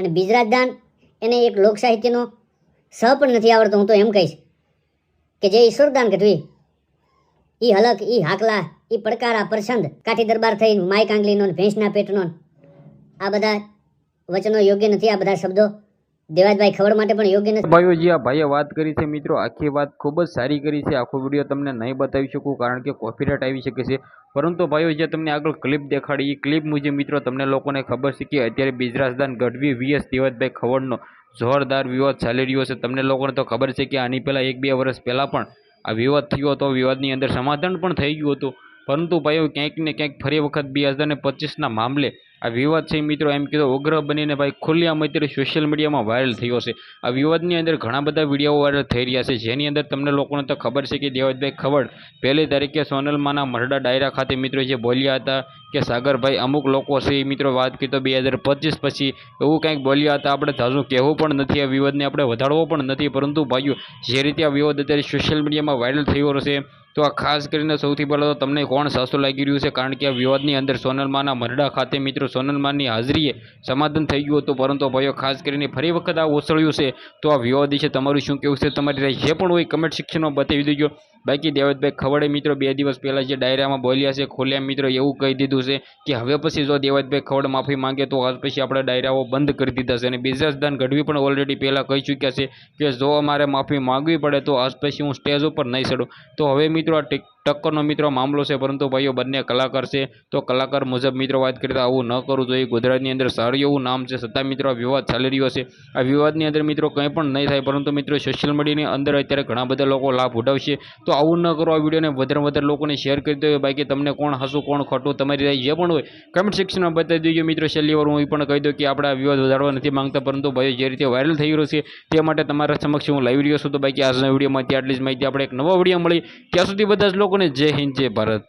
અને બિજરાજદાન એને એક લોક સાહિત્યનો સ પણ નથી આવડતો, હું તો એમ કહીશ કે જે ઈશ્વરદાન ઈ. ઈ હલક, ઈ હાકલા, ઈ પડકારા, પરછંદ, કાઠી દરબાર થઈને માય કાંગલીનો ભેંસના પેટનો આ બધા વચનો યોગ્ય નથી, આ બધા શબ્દો દેવાજભાઈ ખબર માટે પણ યોગ્ય નથી. ભાઈઓ જે આ ભાઈએ વાત કરી છે, મિત્રો, આખી વાત ખૂબ જ સારી કરી છે. આખો વીડિયો તમને નહીં બતાવી શકું, કારણ કે કોપીરાઇટ આવી શકે છે. પરંતુ ભાઈઓ, જે તમને આગળ ક્લિપ દેખાડી, એ ક્લિપ મુજબ, મિત્રો, તમને લોકોને ખબર છે કે અત્યારે બિજરાજદાન ગઢવી વીએસ દેવતભાઈ ખવડનો જોરદાર વિવાદ ચાલી રહ્યો છે. તમને લોકોને તો ખબર છે કે આની પહેલાં એક બે વર્ષ પહેલાં પણ આ વિવાદ થયો હતો. વિવાદની અંદર સમાધાન પણ થઈ ગયું હતું. પરંતુ ભાઈઓ, ક્યાંક ને ક્યાંક ફરી વખત બે હજાર પચીસના મામલે આ વિવાદ છે મિત્રો, એમ કીધો, ઉગ્ર બનીને ભાઈ ખુલ્લેઆમ અત્યારે સોશિયલ મીડિયામાં વાયરલ થયો છે. આ વિવાદની અંદર ઘણા બધા વીડિયો વાયરલ થઈ રહ્યા છે. જેની અંદર તમને લોકોને તો ખબર છે કે દેવતભાઈ ખબર પહેલી તારીખે સોનલમાના મરડા ડાયરા ખાતે મિત્રો જે બોલ્યા હતા કે સાગરભાઈ અમુક લોકો છે મિત્રો વાત તો બે હજાર પચીસ પછી એવું કંઈક બોલ્યા હતા, આપણે તાજું કહેવું પણ નથી, આ વિવાદને આપણે વધારવો પણ નથી. પરંતુ ભાઈઓ, જે રીતે આ વિવાદ અત્યારે સોશિયલ મીડિયામાં વાયરલ થયો છે તો આ ખાસ કરીને સૌથી પહેલાં તો તમને કોણ સાસુ લાગી રહ્યું છે? કારણ કે આ વિવાદની અંદર સોનલમાના મરડા ખાતે મિત્રો સોનલમાની હાજરીએ સમાધાન થઈ ગયું હતું. પરંતુ ભાઈઓ, ખાસ કરીને ફરી વખત આ ઓસળ્યું છે. તો આ વિવાદ વિશે તમારું શું કહેવું છે? તમારી રાય જે પણ હોય કમેન્ટ સેક્શનમાં બતાવી દેજો. બાકી દેવતભાઈ, ખવડે મિત્રો બે દિવસ પહેલાં જે ડાયરામાં બોલ્યા છે ખોલ્યા મિત્રો એવું કહી દીધું છે કે હવે પછી જો દેવતભાઈ ખવડ માફી માંગે તો આજ પછી આપણે ડાયરાઓ બંધ કરી દીધા છે. અને બિઝનેસદાન ગઢવી પણ ઓલરેડી પહેલાં કહી ચૂક્યા છે કે જો અમારે માફી માંગવી પડે તો આજ પછી હું સ્ટેજ ઉપર નહીં ચડું. તો હવે મિત્રો આ ટક્કરનો મિત્રો મામલો છે, પરંતુ ભાઈઓ બંને કલાકાર છે. તો કલાકાર મુજબ મિત્રો વાત કરતા આવું ન કરવું જોઈએ. ગુજરાતની અંદર સારું એવું નામ છે છતાં મિત્રો આ વિવાદ ચાલી રહ્યો છે. આ વિવાદની અંદર મિત્રો કંઈ પણ નહીં થાય, પરંતુ મિત્રો સોશિયલ મીડિયાની અંદર અત્યારે ઘણા બધા લોકો લાભ ઉઠાવશે. તો આવું ન કરો, આ વિડીયોને વધારે વધારે લોકોને શેર કરી દો બાકી તમને કોણ હસું કોણ ખોટું, તમારી રાય જે પણ હોય કમેન્ટ સેક્શનમાં બતાવી દેજો. મિત્રો, છેલ્લી વાર હું એ પણ કહી દઉં કે આપણે આ વિવાદ વધારવા નથી માંગતા, પરંતુ ભાઈઓ જે રીતે વાયરલ થઈ રહ્યો છે, તે માટે તમારા સમક્ષ હું લાવી રહ્યો છું. તો બાકી આજના વિડીયોમાંથી આટલી જ માહિતી. આપણે એક નવો વીડિયો મળી. ત્યાં સુધી બધા જ લોકોને જય હિન્દ જય ભારત.